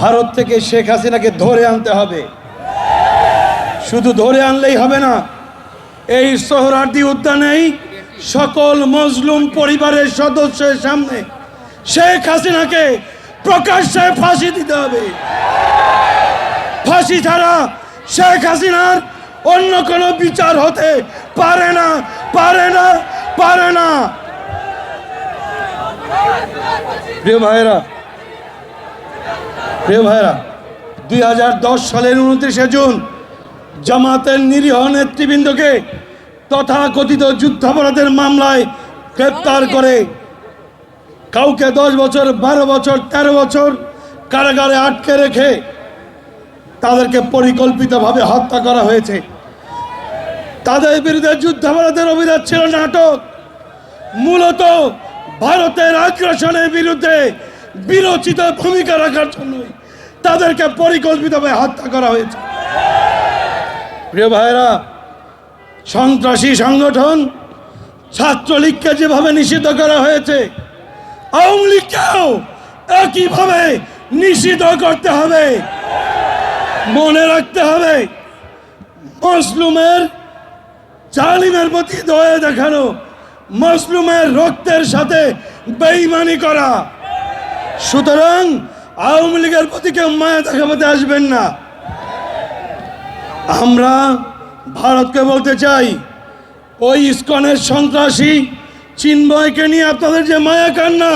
ভারত থেকে শেখ হাসিনাকে ধরে আনতে হবে। শুধু ধরে আনলেই হবে না, এই সোহরার্দি উদ্যানেই সকল মজলুম পরিবারের সদস্যের সামনে শেখ হাসিনাকে প্রকাশ্যে ফাঁসি দিতে হবে। ফাঁসি ছাড়া শেখ হাসিনার অন্য কোনো বিচার হতে পারে না পারে না পারে না। প্রিয় ভাইরা প্রিয় ভাইরা দুই হাজার দশ সালের উনত্রিশে জুন জামাতের নিরীহ নেতৃবৃন্দকে তথাকথিত যুদ্ধাপরাধের মামলায় গ্রেপ্তার করে কাউকে দশ বছর, বারো বছর, তেরো বছর কারাগারে আটকে রেখে তাদেরকে পরিকল্পিতভাবে হত্যা করা হয়েছে। তাদের বিরুদ্ধে যুদ্ধাপরাধের অভিযোগ ছিল নাটক। মূলত ভারতের আগ্রাসনের বিরুদ্ধে বিরোচিত ভূমিকা রাখার জন্যই। তাদেরকে পরিকল্পিতভাবে হত্যা করা হয়েছে। প্রিয় ভাইরা সন্ত্রাসী সংগঠন ছাত্রলীগকে যেভাবে নিষিদ্ধ করা হয়েছে, আওয়ামী লীগকেও একইভাবে নিষিদ্ধ করতে হবে। মনে রাখতে হবে, মসলুমের, জালিমের প্রতি দয়া দেখানো, মসলুমের রক্তের সাথে বেইমানি করা। সুতরাং আওয়ামী লীগের প্রতি কেউ মায়া দেখাতে আসবেন না। আমরা ভারতকে বলতে চাই, ওই ইস্কনের সন্ত্রাসী চিন্ময়কে নিয়ে আপনাদের যে মায়া কান্না,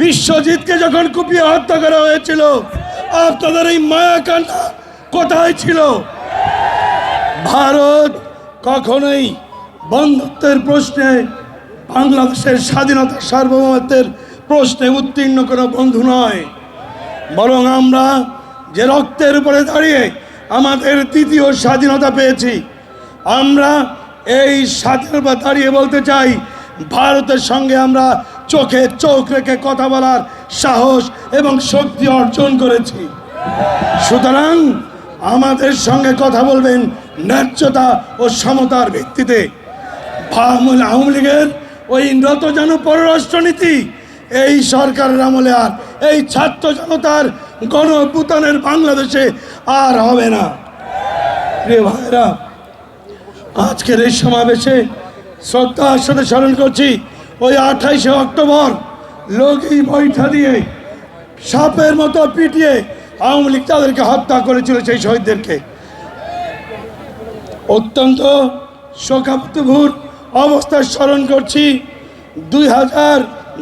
বিশ্বজিৎকে যখন কুপিয়ে হত্যা করা হয়েছিল, আপনাদের এই মায়া কান্না কোথায় ছিল? ভারত কখনোই বন্ধুত্বের প্রশ্নে, বাংলাদেশের স্বাধীনতা সার্বভৌমত্বের প্রশ্নে উত্তীর্ণ কোনো বন্ধু নয়। বরং আমরা যে রক্তের উপরে দাঁড়িয়ে আমাদের তৃতীয় স্বাধীনতা পেয়েছি, আমরা এই স্বাধীনতা দাঁড়িয়ে বলতে চাই, ভারতের সঙ্গে আমরা চোখে চোখ রেখে কথা বলার সাহস এবং শক্তি অর্জন করেছি। সুতরাং আমাদের সঙ্গে কথা বলবেন ন্যায্যতা ও সমতার ভিত্তিতে। আওয়ামী লীগের ওই নত যেন পররাষ্ট্রনীতি এই সরকারের আমলে আর, এই ছাত্র জনতার গণ অভ্যুত্থানের বাংলাদেশে আর হবে না। রে ভাইরা আজকের এই সমাবেশে শ্রদ্ধার সাথে স্মরণ করছি, ওই আঠাইশে অক্টোবর লগি বৈঠা দিয়ে সাপের মতো পিটিয়ে আওয়ামী লীগ তাদেরকে হত্যা করেছিল সেই শহীদদেরকে। অত্যন্ত শোকাবুর অবস্থা স্মরণ করছি, দুই হাজার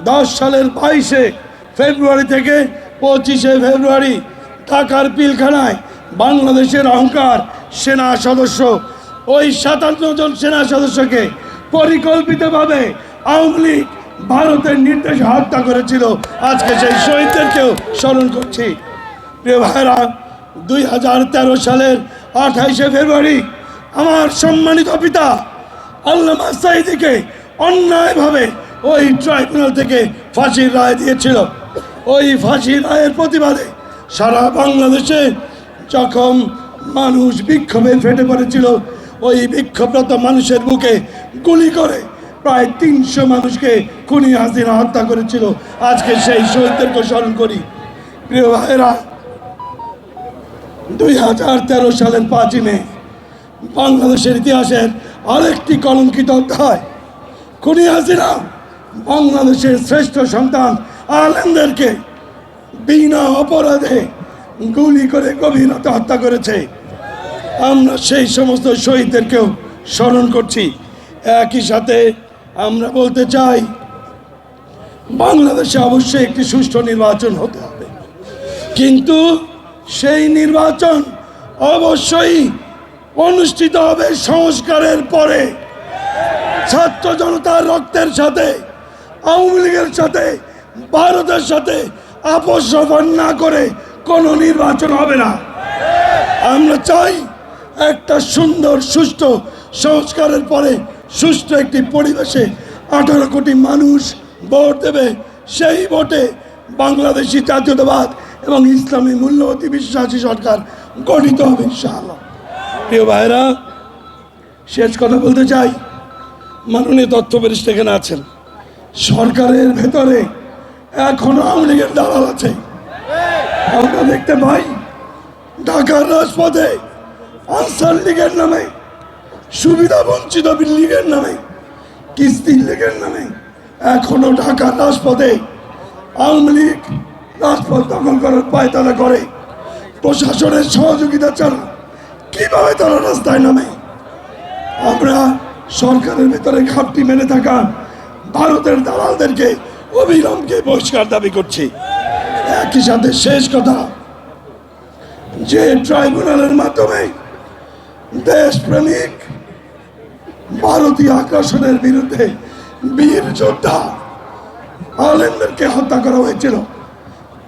দশ সালের বাইশে ফেব্রুয়ারি থেকে পঁচিশে ফেব্রুয়ারি ঢাকার পিলখানায় বাংলাদেশের অহংকার সেনা সদস্য। ওই সাতান্ন জন সেনা সদস্যকে পরিকল্পিতভাবে আওয়ামী লীগ ভারতের নির্দেশে হত্যা করেছিল। আজকে সেই শহীদদেরকেও স্মরণ করছি। প্রিয় ভাইরা দুই হাজার তেরো সালের আঠাইশে ফেব্রুয়ারি আমার সম্মানিত পিতা আল্লামা সাইদিকে অন্যায়ভাবে ওই ট্রাইব্যুনাল থেকে ফাঁসির রায় দিয়েছিল। ওই ফাঁসির রায়ের প্রতিবাদে সারা বাংলাদেশে যখন মানুষ বিক্ষোভে ফেটে পড়েছিল, ওই বিক্ষোভরত মানুষের বুকে গুলি করে প্রায় তিনশো মানুষকে খুনি হাসিনা হত্যা করেছিল। আজকে সেই শহীদদেরকে স্মরণ করি। প্রিয় ভাইরা দুই হাজার তেরো সালের পাঁচই মে, বাংলাদেশের ইতিহাসের আরেকটি কলঙ্কিত অধ্যায়, খুনি হাসিনা বাংলাদেশের শ্রেষ্ঠ সন্তান আলেমদেরকে বিনা অপরাধে গুলি করে গভীরতা হত্যা করেছে। আমরা সেই সমস্ত শহীদদেরকেও স্মরণ করছি। একই সাথে আমরা বলতে চাই, বাংলাদেশে অবশ্যই একটি সুষ্ঠু নির্বাচন হতে হবে। কিন্তু সেই নির্বাচন অবশ্যই অনুষ্ঠিত হবে সংস্কারের পরে। ছাত্র জনতার রক্তের সাথে। আওয়ামী লীগের সাথে, ভারতের সাথে আপোষ না করে কোনো নির্বাচন হবে না। আমরা চাই একটা সুন্দর সুষ্ঠু সংস্কারের পরে সুষ্ঠু একটি পরিবেশে আঠারো কোটি মানুষ ভোট দেবে। সেই ভোটে বাংলাদেশি জাতীয়তাবাদ এবং ইসলামী মূল্যবতী বিশ্বাসী সরকার গঠিত হবে ইনশাআল্লাহ। প্রিয় ভাইরা শেষ কথা বলতে চাই। মাননীয় তথ্য পরিষ্ঠ এখানে আছেন। সরকারের ভেতরে এখনও আওয়ামী লীগের দালাল আছে। আমরা দেখতে পাই ঢাকার রাজপথে আনসার লীগের নামে, সুবিধা বঞ্চিত লীগের নামে কিস্তির লীগের নামে এখনও ঢাকার রাজপথে আওয়ামী লীগ রাজপথ দখল করার পায়তারা করে। প্রশাসনের সহযোগিতা ছাড়া কীভাবে তারা রাস্তায় নামে? আমরা সরকারের ভেতরে ঘাপটি মেনে থাকা ভারতের দালালদেরকে, অবিলম্বে বহিষ্কার দাবি করছি। একই সাথে শেষ কথা, যে ট্রাইব্যুনালের মাধ্যমে দেশপ্রেমিক ভারতীয় আকর্ষণের বিরুদ্ধে বীর যোদ্ধা আলেমদেরকে হত্যা করা হয়েছিল,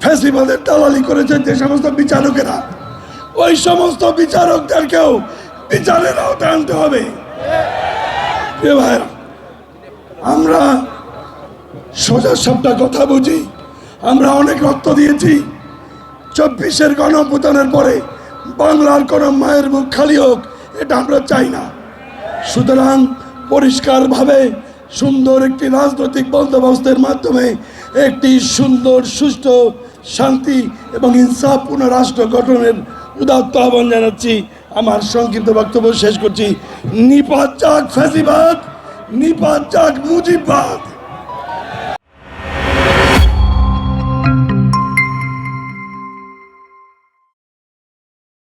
ফেসিবাদের দালালি করেছে যে সমস্ত বিচারকেরা, ওই সমস্ত বিচারকদেরকেও বিচারের আওতায় আনতে হবে। ভাইরা আমরা সোজা সবটা কথা বুঝি। আমরা অনেক রক্ত দিয়েছি। চব্বিশের গণপুতনের পরে বাংলার কোনো মায়ের মুখ খালি হোক, এটা আমরা চাই না। সুতরাং পরিষ্কারভাবে সুন্দর একটি রাজনৈতিক বন্দোবস্তের মাধ্যমে একটি সুন্দর, সুষ্ঠু, শান্তি এবং ইনসাফপূর্ণ রাষ্ট্র গঠনের উদাত্ত আহ্বান জানাচ্ছি। আমার সংক্ষিপ্ত বক্তব্য শেষ করছি। নিপাত যাক ফ্যাসিবাদ। নিপাত যাক মুজিববাদ